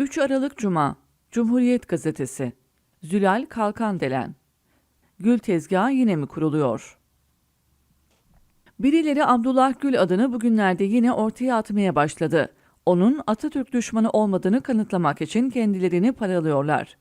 3 Aralık Cuma Cumhuriyet Gazetesi Zülal Kalkandelen Gül tezgahı yine mi kuruluyor? Birileri Abdullah Gül adını bugünlerde yine ortaya atmaya başladı. Onun Atatürk düşmanı olmadığını kanıtlamak için kendilerini paralıyorlar.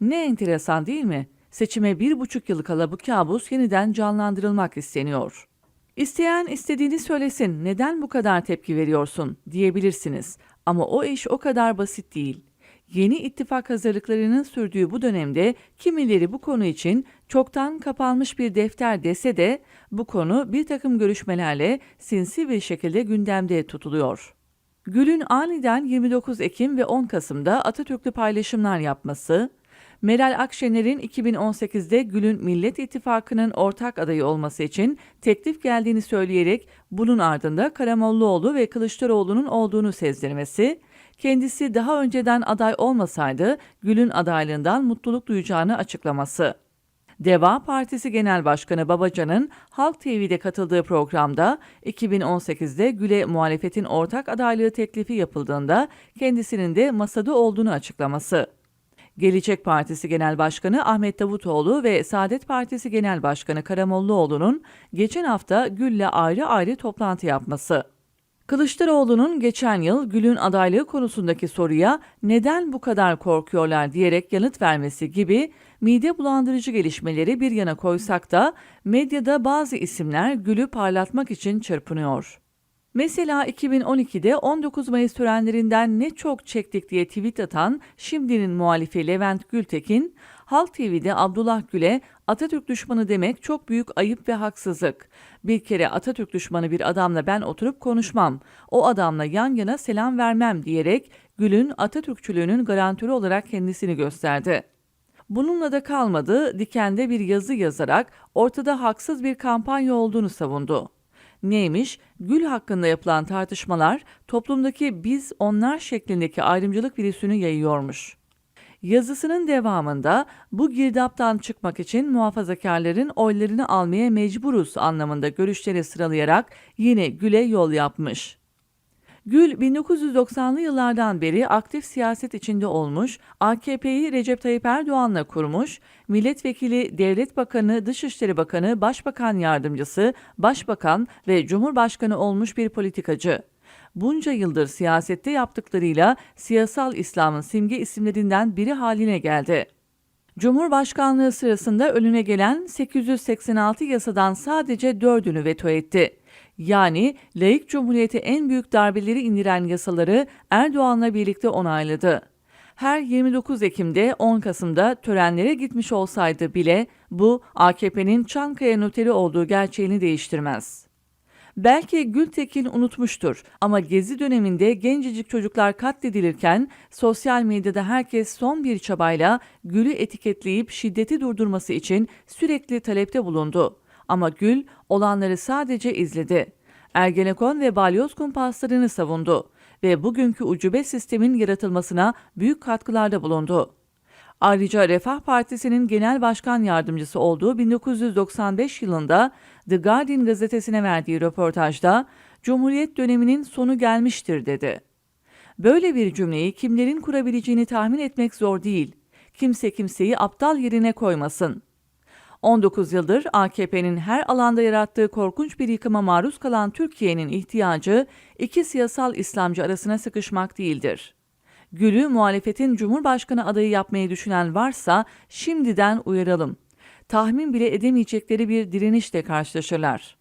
Ne enteresan değil mi? Seçime bir buçuk yıl kala bu kabus yeniden canlandırılmak isteniyor. İsteyen istediğini söylesin, neden bu kadar tepki veriyorsun diyebilirsiniz. Ama o iş o kadar basit değil. Yeni ittifak hazırlıklarının sürdüğü bu dönemde kimileri bu konu için çoktan kapanmış bir defter dese de bu konu bir takım görüşmelerle sinsi bir şekilde gündemde tutuluyor. Gül'ün aniden 29 Ekim ve 10 Kasım'da Atatürk'lü paylaşımlar yapması, Meral Akşener'in 2018'de Gül'ün Millet İttifakı'nın ortak adayı olması için teklif geldiğini söyleyerek bunun ardında Karamollaoğlu ve Kılıçdaroğlu'nun olduğunu sezdirmesi, kendisi daha önceden aday olmasaydı Gül'ün adaylığından mutluluk duyacağını açıklaması. Deva Partisi Genel Başkanı Babacan'ın Halk TV'de katıldığı programda 2018'de Gül'e muhalefetin ortak adaylığı teklifi yapıldığında kendisinin de masada olduğunu açıklaması. Gelecek Partisi Genel Başkanı Ahmet Davutoğlu ve Saadet Partisi Genel Başkanı Karamollaoğlu'nun geçen hafta Gül'le ayrı ayrı toplantı yapması. Kılıçdaroğlu'nun geçen yıl Gül'ün adaylığı konusundaki soruya neden bu kadar korkuyorlar diyerek yanıt vermesi gibi mide bulandırıcı gelişmeleri bir yana koysak da medyada bazı isimler Gül'ü parlatmak için çırpınıyor. Mesela 2012'de 19 Mayıs törenlerinden ne çok çektik diye tweet atan şimdinin muhalifi Levent Gültekin, Halk TV'de Abdullah Gül'e Atatürk düşmanı demek çok büyük ayıp ve haksızlık. Bir kere Atatürk düşmanı bir adamla ben oturup konuşmam, o adamla yan yana selam vermem diyerek Gül'ün Atatürkçülüğünün garantörü olarak kendisini gösterdi. Bununla da kalmadı, dikende bir yazı yazarak ortada haksız bir kampanya olduğunu savundu. Neymiş? Gül hakkında yapılan tartışmalar toplumdaki biz onlar şeklindeki ayrımcılık virüsünü yayıyormuş. Yazısının devamında bu girdaptan çıkmak için muhafazakarların oylarını almaya mecburuz anlamında görüşleri sıralayarak yine Gül'e yol yapmış. Gül 1990'lı yıllardan beri aktif siyaset içinde olmuş, AKP'yi Recep Tayyip Erdoğan'la kurmuş, milletvekili, devlet bakanı, dışişleri bakanı, başbakan yardımcısı, başbakan ve cumhurbaşkanı olmuş bir politikacı. Bunca yıldır siyasette yaptıklarıyla siyasal İslam'ın simge isimlerinden biri haline geldi. Cumhurbaşkanlığı sırasında önüne gelen 886 yasadan sadece 4'ünü veto etti. Yani laik cumhuriyete en büyük darbeleri indiren yasaları Erdoğan'la birlikte onayladı. Her 29 Ekim'de 10 Kasım'da törenlere gitmiş olsaydı bile bu AKP'nin Çankaya noteri olduğu gerçeğini değiştirmez. Belki Gültekin unutmuştur ama Gezi döneminde gencecik çocuklar katledilirken sosyal medyada herkes son bir çabayla Gül'ü etiketleyip şiddeti durdurması için sürekli talepte bulundu. Ama Gül olanları sadece izledi. Ergenekon ve balyoz kumpaslarını savundu ve bugünkü ucube sistemin yaratılmasına büyük katkılarda bulundu. Ayrıca Refah Partisi'nin genel başkan yardımcısı olduğu 1995 yılında The Guardian gazetesine verdiği röportajda Cumhuriyet döneminin sonu gelmiştir dedi. Böyle bir cümleyi kimlerin kurabileceğini tahmin etmek zor değil. Kimse kimseyi aptal yerine koymasın. 19 yıldır AKP'nin her alanda yarattığı korkunç bir yıkıma maruz kalan Türkiye'nin ihtiyacı iki siyasal İslamcı arasına sıkışmak değildir. Gül'ü muhalefetin Cumhurbaşkanı adayı yapmayı düşünen varsa şimdiden uyaralım. Tahmin bile edemeyecekleri bir direnişle karşılaşırlar.